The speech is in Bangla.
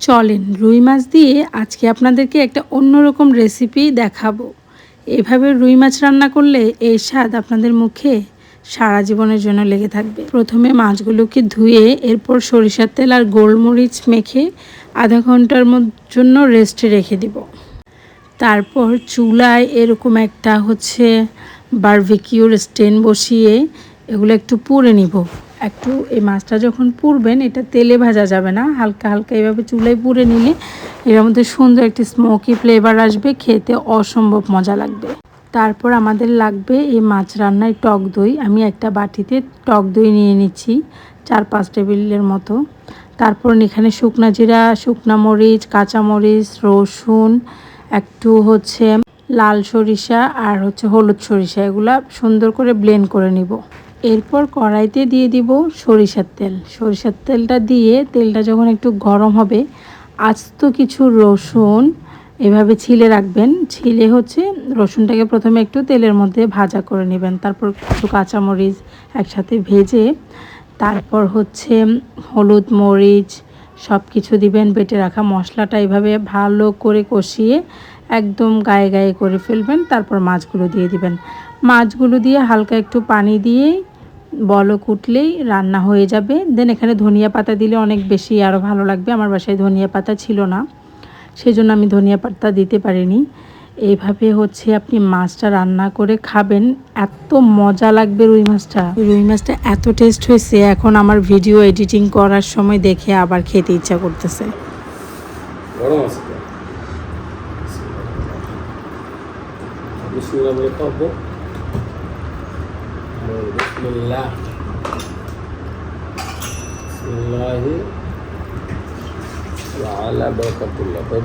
চলেন রুই মাছ দিয়ে আজকে আপনাদেরকে একটা অন্যরকম রেসিপি দেখাবো। এভাবে রুই মাছ রান্না করলে এই স্বাদ আপনাদের মুখে সারা জীবনের জন্য লেগে থাকবে। প্রথমে মাছগুলোকে ধুয়ে এরপর সরিষার তেল আর গোলমরিচ মেখে আধা ঘণ্টার জন্য রেস্টে রেখে দিব। তারপর চুলায় এরকম একটা হচ্ছে বারবিকিউর স্টেন বসিয়ে এগুলো একটু পুড়ে নিব। একটু এই মাছটা যখন পুড়বেন, এটা তেলে ভাজা যাবে না। হালকা হালকা এভাবে চুলায় পুড়ে নিলে এর মধ্যে সুন্দর একটি স্মোকি ফ্লেভার আসবে, খেতে অসম্ভব মজা লাগবে। তারপর আমাদের লাগবে এই মাছ রান্নায় টক দই। আমি একটা বাটিতে টক দই নিয়ে নিচ্ছি, চার পাঁচ টেবিলের মতো। তারপর এখানে শুকনা জিরা, শুকনা মরিচ কাঁচামরিচ রসুন, একটু হচ্ছে লাল সরিষা আর হচ্ছে হলুদ সরিষা, এগুলা সুন্দর করে ব্লেন্ড করে নিব। এরপর কড়াইতে দিয়ে দিব সরিষার তেল। সরিষার তেলটা দিয়ে তেলটা যখন একটু গরম হবে, আস্ত কিছু রসুন এভাবে ছিলে রাখবেন। ছিলে হচ্ছে রসুনটাকে প্রথমে একটু তেলের মধ্যে ভাজা করে নেবেন। তারপর কিছু কাঁচামরিচ একসাথে ভেজে, তারপর হচ্ছে হলুদ মরিচ সব কিছু দিবেন, বেটে রাখা মশলাটা এভাবে ভালো করে কষিয়ে একদম গায়ে গায়ে করে ফেলবেন। তারপর মাছগুলো দিয়ে দিবেন। মাছগুলো দিয়ে হালকা একটু পানি দিয়ে বলক উঠলেই রান্না হয়ে যাবে। দেন এখানে ধনিয়া পাতা দিলে অনেক বেশি আরও ভালো লাগবে। আমার বাসায় ধনিয়া পাতা ছিল না সেই জন্য আমি ধনিয়া পাতা দিতে পারিনি। এইভাবে হচ্ছে আপনি মাছটা রান্না করে খাবেন। এত মজা লাগবে রুই মাছটা। রুই মাছটা এত টেস্ট হয়েছে এখন আমার ভিডিও এডিটিং করার সময় দেখে আবার খেতে ইচ্ছা করতেছে। গরম بسم الله. بسم الله. وعلى بركة الله. طيب.